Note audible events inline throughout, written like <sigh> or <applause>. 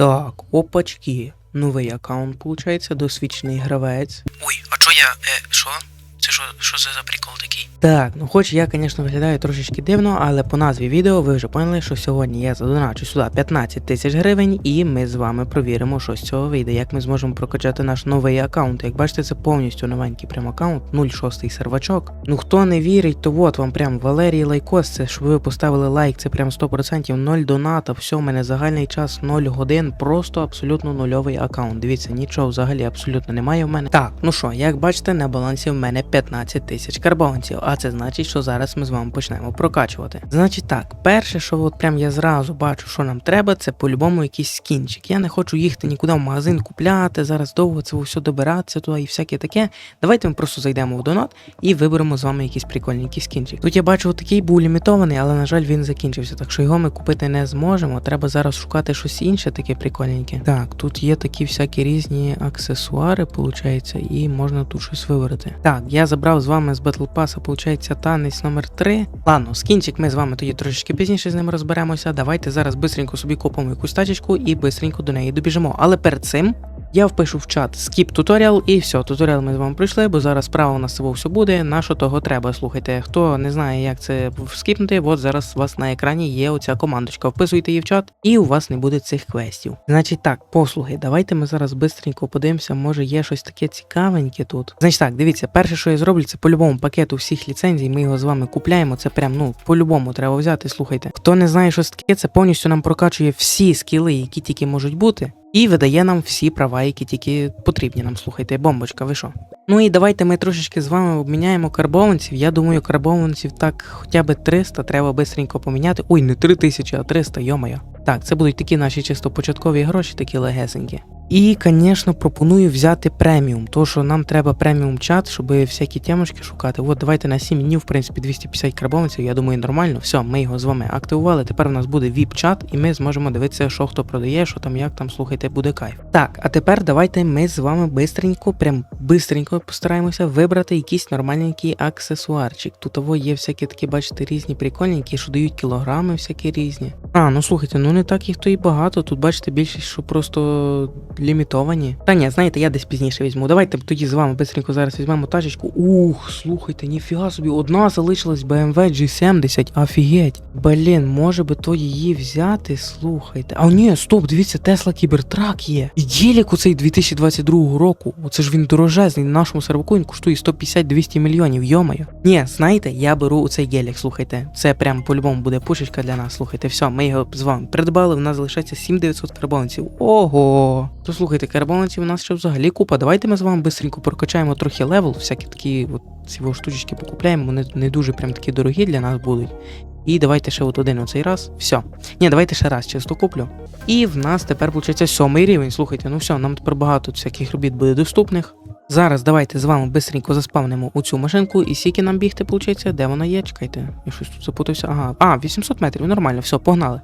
Так, опачки. Новий аккаунт, получається, досвідчений гравець. Ой, а чо я. Е, що? Що, що це за прикол такий? Так, ну хоч я, звісно, виглядаю трошечки дивно, але по назві відео ви вже поняли, що сьогодні я задоначу сюди 15 тисяч гривень, і ми з вами провіримо, що з цього вийде, як ми зможемо прокачати наш новий аккаунт. Як бачите, це повністю новенький прям аккаунт, 06 сервачок. Ну хто не вірить, то от вам прям Валерій Лайкос, це щоб ви поставили лайк, це прям 100%, 0 доната, все, у мене загальний час 0 годин, просто абсолютно нульовий аккаунт. Дивіться, нічого взагалі абсолютно немає в мене. Так, ну що, як бачите, на балансі в мене 15 тисяч карбованців, а це значить, що зараз ми з вами почнемо прокачувати. Значить так, перше, що от прям я зразу бачу, що нам треба, це по-любому якийсь скінчик. Я не хочу їхати нікуди в магазин купляти, зараз довго це все добиратися туди і всяке таке. Давайте ми просто зайдемо в донат і виберемо з вами якийсь прикольненький скінчик. Тут я бачу, такий був лімітований, але на жаль він закінчився, так що його ми купити не зможемо. Треба зараз шукати щось інше, таке прикольненьке. Так, тут є такі всякі різні аксесуари, виходить, і можна тут щось вибрати. Так, я забрав з вами з Battle Pass, виходить, танець номер 3. Ладно, скінчик ми з вами тоді трошечки пізніше з ним розберемося. Давайте зараз бистренько собі купимо якусь тачечку і бистренько до неї добіжимо. Але перед цим я впишу в чат skip туторіал і все, туторіал ми з вами пройшли, бо зараз справа у нас цього все буде. На що того треба? Слухайте, хто не знає, як це скіпнути, от зараз у вас на екрані є оця командочка. Вписуйте її в чат, і у вас не буде цих квестів. Значить так, послуги, давайте ми зараз бистренько подивимося, може є щось таке цікавеньке тут. Значить так, дивіться, перше, що я зроблю, це по-любому пакету всіх ліцензій. Ми його з вами купляємо. Це прям ну по-любому треба взяти. Слухайте. Хто не знає, що це таке, це повністю нам прокачує всі скіли, які тільки можуть бути. І видає нам всі права, які тільки потрібні нам. Слухайте, бомбочка, ви що? Ну і давайте ми трошечки з вами обміняємо карбованців. Я думаю, карбованців так хоча б 300 треба бистренько поміняти. Ой, не 3000, а 300, йомаю. Так, це будуть такі наші чисто початкові гроші, такі легесенькі. І, звісно, пропоную взяти преміум, тому що нам треба преміум чат, щоб всякі темочки шукати. От давайте на 7 днів, в принципі, 250 карбованців, я думаю, нормально. Все, ми його з вами активували. Тепер у нас буде VIP-чат, і ми зможемо дивитися, що хто продає, що там, як там, слухайте, буде кайф. Так, а тепер давайте ми з вами бистренько, прям бистренько постараємося вибрати якийсь нормальненький аксесуарчик. Тут того є всякі такі, бачите, різні прикольненькі, що дають кілограми, всякі різні. А, ну слухайте, ну не так їх то і багато. Тут бачите більшість, що просто лімітовані. Та ні, знаєте, я десь пізніше візьму. Давайте тоді з вами бистренько зараз візьмемо тачечку. Ух, слухайте, ніфіга собі, одна залишилась BMW G70, офігеть. Блін, може би то її взяти, слухайте. А ні, стоп, дивіться, Tesla Cybertruck є. І ділік у цей 2022 року. Оце ж він дорожезний нашому серваку, він коштує 150-200 мільйонів, йомаю. Ні, знаєте, я беру цей гелік, слухайте. Це прям по-любому буде пушечка для нас. Слухайте, все, ми його з вами придбали, в нас залишається 7900 карбонців. Ого! То слухайте, карбонців у нас ще взагалі купа. Давайте ми з вами бистренько прокачаємо трохи левел, всякі такі от ці штучечки покупляємо, вони не дуже прям такі дорогі для нас будуть. І давайте ще от один оцей раз. Все. Ні, давайте ще раз чисто куплю. І в нас тепер виходить сьомий рівень. Слухайте, ну все, нам тепер багато всяких робіт буде доступних. Зараз давайте з вами бистренько заспавнимо у цю машинку, і скільки нам бігти, виходить, де вона є? Чекайте, я щось тут запутався. Ага. А, 800 метрів, нормально, все, погнали.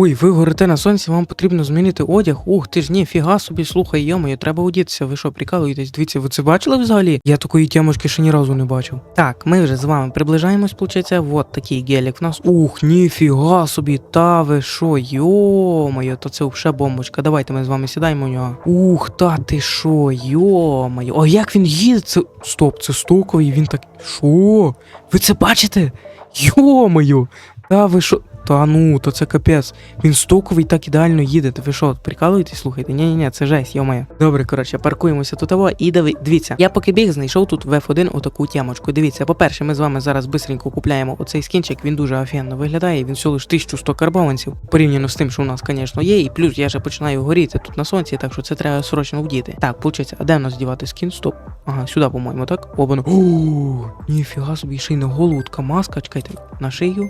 Ой, ви горите на сонці, вам потрібно змінити одяг. Ух, ти ж ні, фіга собі, слухай, йомою, треба одітися. Ви що, прикалуєтесь? Дивіться, ви це бачили взагалі? Я такої тямочки ще ні разу не бачив. Так, ми вже з вами приближаємось, получається, от такий гелік в нас. Ух, ніфіга собі, та ви що, йомою, то це вже бомбочка. Давайте ми з вами сідаємо у нього. Ух, та ти що, йомою. А як він їде? Це. Стоп, це стоковий, він так. Що? Ви це бачите? Йомою! Та ви що? Та ну, то це капець. Він стоковий так ідеально їде. Та ви що, прикалуєтесь, слухайте? Ні, ні, ні, це жесть, йомає. Добре, коротше, паркуємося тут того і диви, дивіться. Я поки біг знайшов тут в F1 отаку тямочку. Дивіться, по-перше, ми з вами зараз бистренько купляємо оцей скінчик, він дуже офігенно виглядає, він всього лиш 1100 карбованців, порівняно з тим, що у нас, звісно, є. І плюс я вже починаю горіти тут на сонці, так що це треба срочно вдіти. Так, виходить, а де в нас дівати скін? Стоп. Ага, сюди, по-моєму, так? Обано. Ніфіга собі, ще й на голову така маска, чекайте, на шию.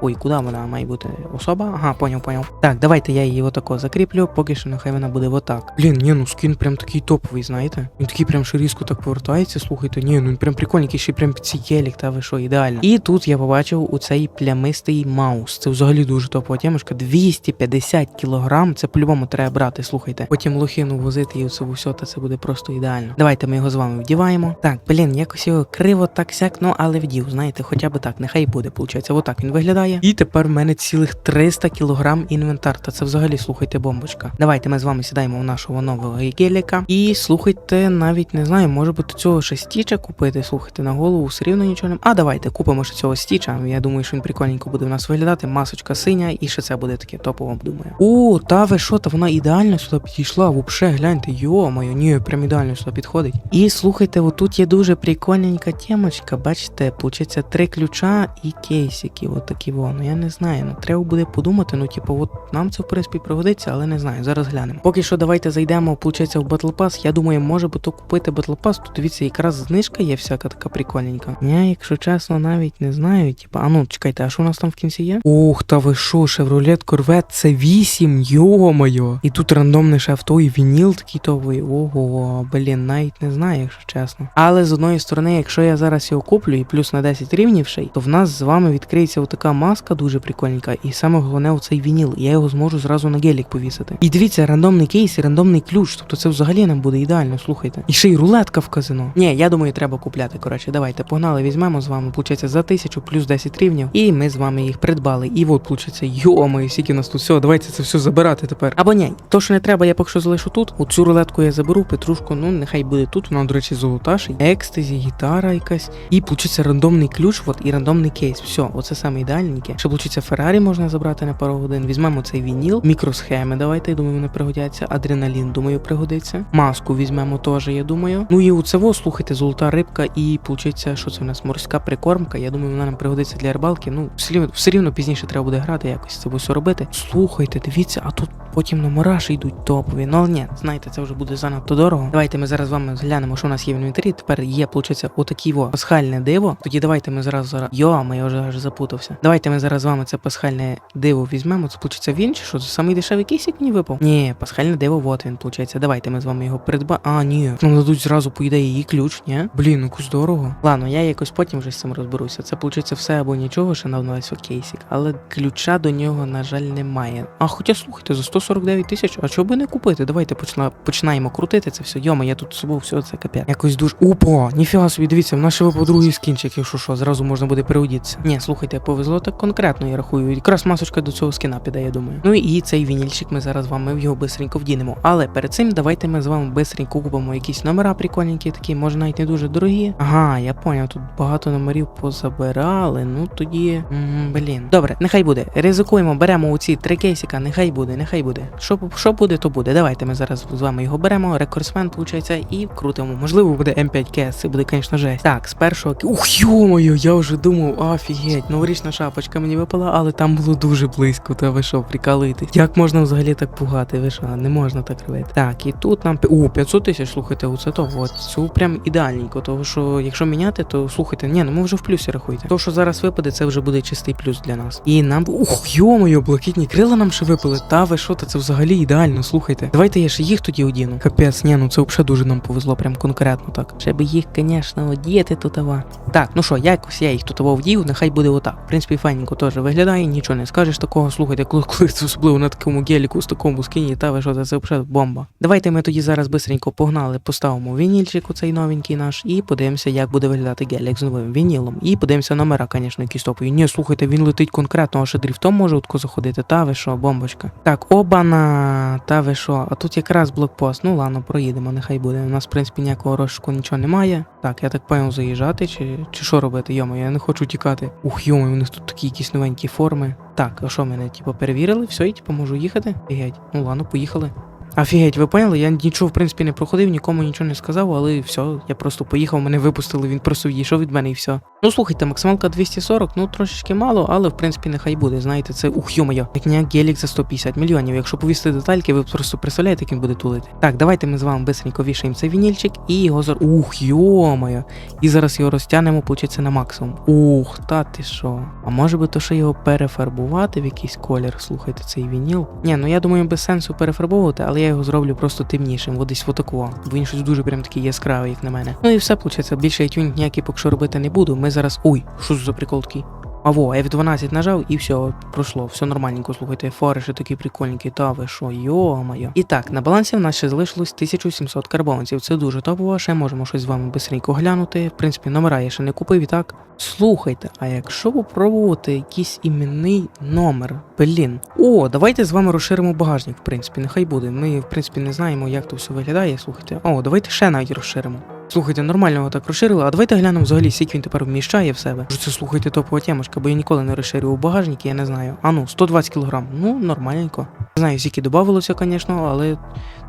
Ой, куди вона має бути? Особа? Ага, поняв, поняв. Так, давайте я її отако закріплю, поки що нехай вона буде отак. Блін, ні, ну скін прям такий топовий, знаєте? Він такий прям що різко так повертається, слухайте. Ні, ну він прям прикольненький, ще й прям під цей гелік, та ви що, ідеально. І тут я побачив у цей плямистий маус. Це взагалі дуже топова темушка. 250 кілограм. Це по-любому треба брати, слухайте. Потім лохину возити і оце все, та це буде просто ідеально. Давайте ми його з вами вдіваємо. Так, блін, якось його криво так сяк, ну але вдів, знаєте, хоча б так, нехай буде, получається. Отак він виглядає. І тепер в мене цілих 300 кілограм інвентар. Та це взагалі слухайте бомбочка. Давайте ми з вами сідаємо в нашого нового геліка. І слухайте, навіть не знаю, може бути цього ще стіча купити. Слухайте на голову, все рівно нічого не. А давайте купимо ще цього стіча. Я думаю, що він прикольненько буде в нас виглядати. Масочка синя, і ще це буде таке топово, думаю. О, та ви що, та вона ідеально сюди підійшла. Вообще, гляньте, йо-моє, ні, прям ідеально сюди підходить. І слухайте, отут є дуже прикольненька темочка. Бачите, получиться три ключа і кейсики. От такі воно. Я не знаю. Ну треба буде подумати. Ну, типу, от нам це в принципі пригодиться, але не знаю. Зараз глянемо. Поки що давайте зайдемо, получається, в Battle Pass. Я думаю, може би то купити Battle Pass. Тут дивіться, якраз знижка є всяка така прикольненька. Я, якщо чесно, навіть не знаю. Типа, а ну чекайте, а що у нас там в кінці є? Ух, та ви що, Chevrolet Corvette це 8, йо-моє. І тут рандомне ще авто і вініл такий товий. Ого, блін, навіть не знаю, якщо чесно. Але з одної сторони, якщо я зараз його куплю і плюс на 10 рівнів ще, то в нас з вами відкриється отака маска дуже прикольненька, і саме головне оцей вініл. Я його зможу зразу на гелік повісити. І дивіться, рандомний кейс і рандомний ключ. Тобто це взагалі нам буде ідеально, слухайте. І ще й рулетка в казино. Ні, я думаю, треба купляти. Коротше, давайте погнали, візьмемо з вами. Получається за тисячу плюс 10 рівнів. І ми з вами їх придбали. І от, получається, йо-моє, у нас тут все, давайте це все забирати тепер. Або ні, то що не треба, я поки що залишу тут. Оцю рулетку я заберу, петрушку, ну нехай буде тут. Вона, до речі, золота ще й екстазі, гітара якась. І получиться рандомний ключ, от і рандомний кейс. Все, оце саме ідеальненьке. Ще получиться Феррарі можна забрати на пару годин. Візьмемо цей вініл, мікросхеми. Давайте, я думаю, вони пригодяться. Адреналін, думаю, пригодиться. Маску візьмемо теж, я думаю. Ну і у цього, слухайте, золота рибка, і получиться, що це у нас морська прикормка. Я думаю, вона нам пригодиться для рибалки. Ну, все рівно, пізніше треба буде грати, якось це все робити. Слухайте, дивіться, а тут потім номера ж йдуть топові. Ну ні, знаєте, це вже буде занадто дорого. Давайте ми зараз з вами зглянемо, що у нас є в інвентарі. Тепер є, получиться, отакі во пасхальне диво. Тоді давайте ми зараз зараз. Йо, ми я вже аж запутався. Давайте ми зараз з вами це пасхальне диво візьмемо. Це получиться він чи що? Це самий дешевий кейсик мені випав? Ні, пасхальне диво, от він, получається. Давайте ми з вами його придбаємо. А, ні. Нам дадуть зразу, по ідеї, її ключ, ні? Блін, ну дорого. Ладно, я якось потім вже з цим розберуся. Це получиться все або нічого, весь кейсик, але ключа до нього, на жаль, немає. А хоча слухайте, за 149 тисяч, а чого би не купити? Давайте почна... починаємо крутити це все. Йома, я тут з собою все це капець. Якось дуже. Опа, ніфіга собі, дивіться, в нас ще випав другий скінчик, якщо що, зразу можна буде переодітися. Ні, слухайте, повезло так конкретно, я рахую. Якраз масочка до цього скіна піде, я думаю. Ну і цей вінільчик ми зараз з вами його бистренько вдінемо. Але перед цим давайте ми з вами бистренько купимо якісь номера прикольненькі, такі, може навіть не дуже дорогі. Ага, я поняв, тут багато номерів позабирали. Ну тоді. м, блін. Добре, нехай буде. Ризикуємо, беремо у ці три кейсика, нехай буде, нехай буде. Що, що буде, то буде. Давайте ми зараз з вами його беремо. Рекордсмен, виходить, і крутимо. Можливо, буде М5 кес, це буде, звісно, жесть. Так, з першого. Ух, йо-моє, я вже думав, офігеть, новорічна шапочка мені випала, але там було дуже близько. Та ви що, прикалуєтесь? Як можна взагалі так пугати? Ви що, не можна так робити. Так, і тут нам. О, 500 тисяч, слухайте, оце то. От цю прям ідеальненько. Тому що якщо міняти, то слухайте, ні, ну ми вже в плюсі рахуйте. То, що зараз випаде, це вже буде чистий плюс для нас. І нам. Ух, йо-моє, блакитні крила нам ще випали. Та ви що, та це взагалі ідеально, слухайте. Давайте я ще їх тоді одіну. Капець, ні, ну це взагалі дуже нам повезло, прям конкретно так. Ще би їх, звісно, одіти тут. ава. Так, ну що, якось я їх тут ава вдів, нехай буде отак. В принципі, файненько теж виглядає, нічого не скажеш такого. Слухайте, коли, коли це особливо на такому геліку з такому скині, та ви що, це взагалі бомба. Давайте ми тоді зараз бистренько погнали, поставимо вінільчик, оцей новенький наш, і подивимося, як буде виглядати гелік з новим вінілом. І подивимося номера, звісно, які топові. Ні, слухайте, він летить конкретно, а ще дріфтом може утко заходити. Та ви що, бомбочка. Так, обана, та ви що, а тут якраз блокпост. Ну ладно, проїдемо, нехай буде. У нас, в принципі, ніякого розшуку нічого немає. Так, я так поняв заїжджати, чи, чи що робити? Йомо, я не хочу тікати. Ух, йомо, у них тут такі якісь новенькі форми. Так, а що мене, типу, перевірили? Все, і типу, можу їхати? Офігеть. Ну ладно, поїхали. Офігеть, ви поняли? Я нічого, в принципі, не проходив, нікому нічого не сказав, але все, я просто поїхав, мене випустили, він просто відійшов від мене і все. Ну слухайте, максималка 240, ну трошечки мало, але в принципі нехай буде. Знаєте, це ух йо-моє, як гелік за 150 мільйонів. Якщо повісти детальки, ви просто представляєте, як він буде тулити. Так, давайте ми з вами бистренько вішаємо цей вінільчик і його зар. Ух йо-моє. І зараз його розтягнемо, получиться на максимум. Ух, та ти що? А може би то ще його перефарбувати в якийсь колір? Слухайте, цей вініл. Ні, ну я думаю, без сенсу перефарбовувати, але я його зроблю просто темнішим, от десь отакого. Бо він щось дуже прям такий яскравий, як на мене. Ну і все, виходить, більше я ніякий поки що робити не буду. Ми зараз. Ой, що за прикол такий? А во, F12 нажав і все, пройшло, все нормальненько, слухайте, фари ще такі прикольненькі, та ви що, йо-моє. І так, на балансі в нас ще залишилось 1700 карбованців. Це дуже топово, ще можемо щось з вами бистренько глянути. В принципі, номера я ще не купив і так. Слухайте, а якщо попробувати якийсь іменний номер, блін. О, давайте з вами розширимо багажник, в принципі, нехай буде. Ми, в принципі, не знаємо, як то все виглядає. Слухайте. О, давайте ще навіть розширимо. Слухайте, нормально його так розширили, а давайте глянемо взагалі, скільки він тепер вміщає в себе. Це слухайте топова темочка, бо я ніколи не розширював багажник, я не знаю. А ну, 120 кг. Ну, нормальненько. Не знаю, скільки додавалося, звісно, але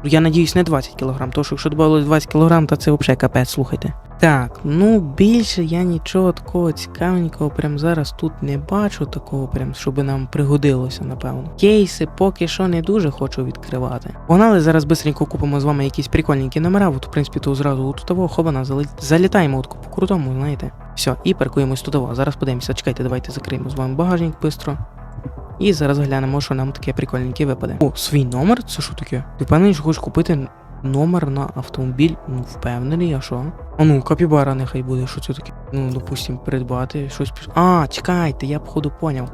ну, я надіюсь, не 20 кг, що якщо додавалося 20 кг, то це взагалі капець, слухайте. Так, ну більше я нічого такого цікавенького прям зараз тут не бачу, такого прям, щоб нам пригодилося, напевно. Кейси поки що не дуже хочу відкривати. Погнали, зараз бистренько купимо з вами якісь прикольненькі номера, от в принципі то зразу от того хобана залітаємо от по крутому, знаєте. Все, і паркуємось тудово. Зараз подивимося, чекайте, давайте закриємо з вами багажник бистро. І зараз глянемо, що нам таке прикольненьке випаде. О, свій номер? Це що таке? Ти впевнений, що хочеш купити номер на автомобіль? Ну, впевнений, а що? А ну, капібара нехай буде, що це таке? Ну, допустим, придбати щось. А, чекайте, я походу поняв.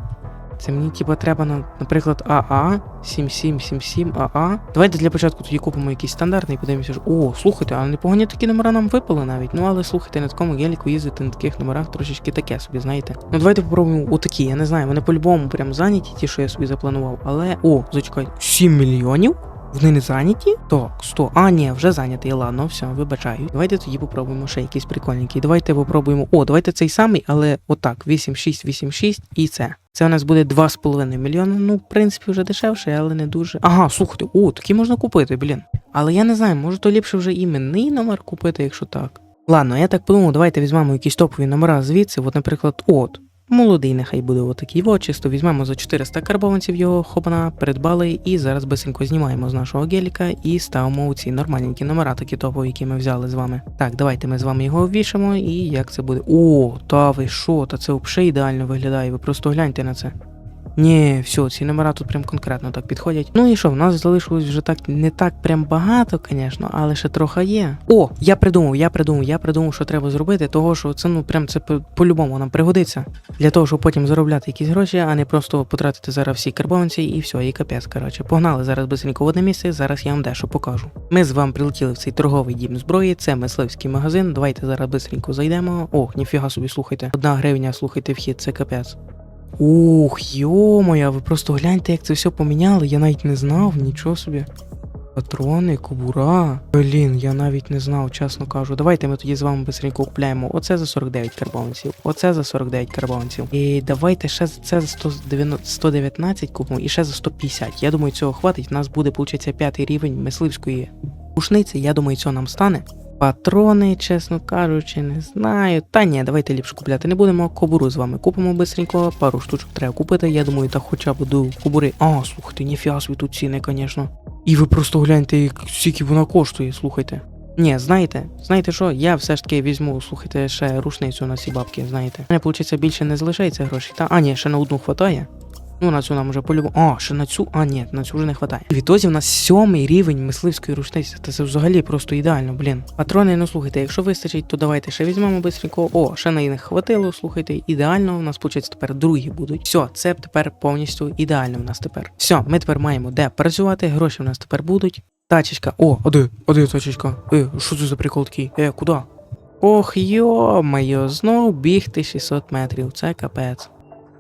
Це мені типа треба на, наприклад, АА 7777 АА. Давайте для початку тоді купимо якийсь стандартний і подивимося. що- О, слухайте, а непогані такі номера нам випали навіть. Ну але слухайте, на такому геліку їздити на таких номерах трошечки таке собі, знаєте. Ну давайте попробуємо отакі. Я не знаю, вони по-любому прям зайняті, ті, що я собі запланував. Але. О, зачекайте, 7 мільйонів? Вони не зайняті? Так, 100. А, ні, вже зайнятий. Ладно, все, вибачаю. Давайте тоді попробуємо ще якісь прикольненькі. Давайте попробуємо. О, давайте цей самий, але отак, 8686 і це. Це у нас буде 2,5 мільйони. Ну, в принципі, вже дешевше, але не дуже. Ага, слухайте, о, такі можна купити, блін. Але я не знаю, може то ліпше вже іменний номер купити, якщо так. Ладно, я так подумав, давайте візьмемо якісь топові номера звідси. От, наприклад, от. Молодий нехай буде отакий во, чисто візьмемо за 400 карбованців його хобана, придбали, і зараз бисенько знімаємо з нашого геліка і ставимо у ці нормальненькі номера, такі топові, які ми взяли з вами. Так, давайте ми з вами його ввішимо, і як це буде. О, та ви що, та це взагалі ідеально виглядає, ви просто гляньте на це. Ні, все, ці номера тут прям конкретно так підходять. Ну і що, в нас залишилось вже так не так прям багато, звісно, але ще трохи є. О, я придумав, я придумав, я придумав, що треба зробити, того що це ну прям це по- по-любому нам пригодиться. Для того, щоб потім заробляти якісь гроші, а не просто потратити зараз всі карбованці і все, і капець. Коротше, погнали зараз бисенько в одне місце. Зараз я вам дещо покажу. Ми з вами прилетіли в цей торговий дім зброї. Це мисливський магазин. Давайте зараз бисенько зайдемо. Ох, ніфіга собі, слухайте. Одна гривня, слухайте, вхід, це капець. Ух, йо-моя, ви просто гляньте, як це все поміняли. Я навіть не знав, нічого собі. Патрони, кобура. Блін, я навіть не знав, чесно кажу. Давайте ми тоді з вами бистренько купляємо. Оце за 49 карбованців, оце за 49 карбованців. І давайте ще за це за 119 купимо і ще за 150. Я думаю, цього хватить. У нас буде, виходить, п'ятий рівень мисливської рушниці. Я думаю, цього нам стане. Патрони, чесно кажучи, не знаю. Та ні, давайте ліпше купляти не будемо. Кобуру з вами купимо бистренько. Пару штучок треба купити. Я думаю, так хоча б до кобури. А, слухайте, ніфіга собі тут ціни, звісно. І ви просто гляньте, як- скільки вона коштує, слухайте. Ні, знаєте, знаєте що? Я все ж таки візьму, слухайте, ще рушницю на ці бабки, знаєте. У мене, виходить, більше не залишається грошей. Та, а, ні, ще на одну хватає. Ну, на цю нам вже по-любому. А, ще на цю. А, ні, на цю вже не хватає. Відтоді в нас сьомий рівень мисливської рушниці. Та це взагалі просто ідеально, блін. Патрони, ну слухайте, якщо вистачить, то давайте ще візьмемо бистренько. О, ще на них хватило, слухайте, ідеально. У нас, виходить, тепер другі будуть. Все, це тепер повністю ідеально в нас тепер. Все, ми тепер маємо де працювати, гроші в нас тепер будуть. Тачечка. О? А де тачечка? Е, що це за прикол такий? Е, куди? Ох, йо-моє, знов бігти 600 метрів, це капець.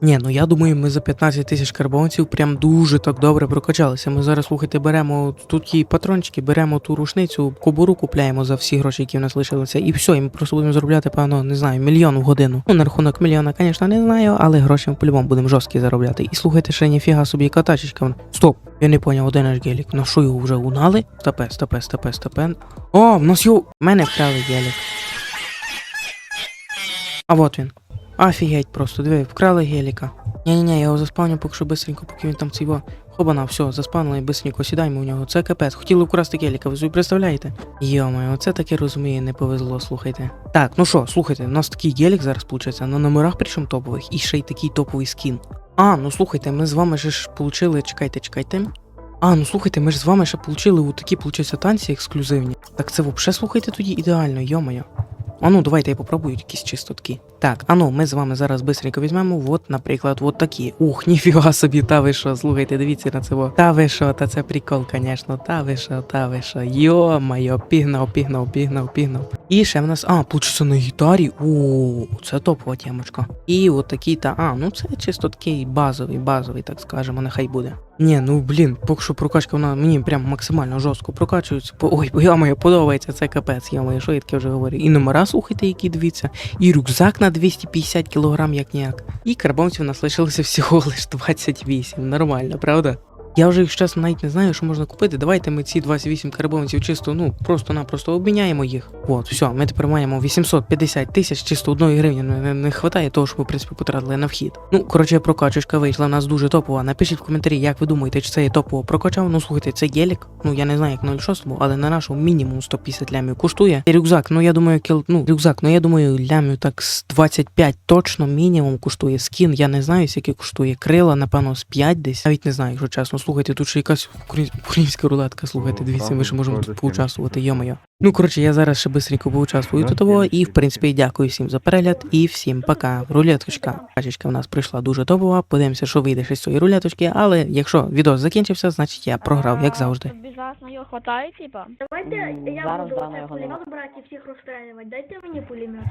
Ні, ну я думаю, ми за 15 тисяч карбонців прям дуже так добре прокачалися. Ми зараз, слухайте, беремо тут ті патрончики, беремо ту рушницю, кобуру купляємо за всі гроші, які в нас лишилися, і все, і ми просто будемо заробляти, певно, не знаю, мільйон в годину. Ну, на рахунок мільйона, звісно, не знаю, але гроші ми по-любому будемо жорсткі заробляти. І слухайте, ще ніфіга собі яка тачечка. вон. Стоп, я не поняв, один наш гелік. На що його вже унали? Стопе, стопе, стопе, стопе. О, в нас його. Мене вкрали гелік. А от він. Офігеть просто, диви, вкрали геліка. Ні-ні-ні, я його заспавню поки що бистренько, поки він там цього. Хобана, все, заспавнили і бистренько сідаємо у нього. Це капець. Хотіли вкрасти геліка, ви собі представляєте? Йомаю, оце таке розумію, не повезло, слухайте. Так, ну що, слухайте, у нас такий гелік зараз виходить, на номерах причому топових, і ще й такий топовий скін. А, ну слухайте, ми з вами ж получили, чекайте, чекайте. А, ну слухайте, ми ж з вами ще получили у такі, танці ексклюзивні. Так це взагалі слухайте тоді ідеально, йомаю. А ну, давайте я попробую якісь чисто. Так, а ну, ми з вами зараз бистренько візьмемо, от, наприклад, от такі. Ух, <laughs> ніфіга собі, та ви що, слухайте, дивіться на це. Та ви що, та це прикол, звісно, та ви що, та ви що. Йо-майо, пігнав, пігнав, пігнав, пігнав. І ще в нас, а, получиться на гітарі. О, це топова темочка. І от такі та, а, ну це чисто такий базовий, базовий, так скажемо, нехай буде. Ні, ну блін, поки що прокачка вона мені прям максимально жорстко прокачується. Ой, я моє подобається, це капець, я моє, що я таке вже говорю. І номера слухайте, які дивіться, і рюкзак на 250 кілограм, як ніяк. І карбонців у нас лишилося всього лиш 28. Нормально, правда? Я вже їх чесно навіть не знаю, що можна купити. Давайте ми ці 28 карбонців чисто, ну, просто-напросто обміняємо їх. От, все, ми тепер маємо 850 тисяч, чисто одної гривні не, не, не вистачає того, щоб ми, в принципі, потратили на вхід. Ну, коротше, прокачечка вийшла в нас дуже топова. Напишіть в коментарі, як ви думаєте, чи це є топово прокачав. Ну, слухайте, це гелік. Ну, я не знаю, як 06, але на нашому мінімум 150 лямів коштує. І рюкзак, ну я думаю, кіл... ну, рюкзак, ну я думаю, лямів так з 25 точно мінімум коштує. Скін, я не знаю, скільки коштує. Крила, напевно, з 5 десь. Навіть не знаю, якщо чесно. Слухайте, тут ще якась україн- українська рулетка. Слухайте, Ну, дивіться, ми ще можемо тут поучаствувати, йомайо. Ну, коротше, я зараз ще бистренько поучаствую Ну, тут того, і в принципі дякую всім за перегляд і всім пока. Рулеточка. Качечка в нас прийшла дуже топова. Подивимося, що вийде ще з цієї рулеточки, але якщо відео закінчився, значить я програв, як завжди. Тобі його хватає, типа? Давайте я буду брати всіх розстрілювати. Дайте мені пулемет.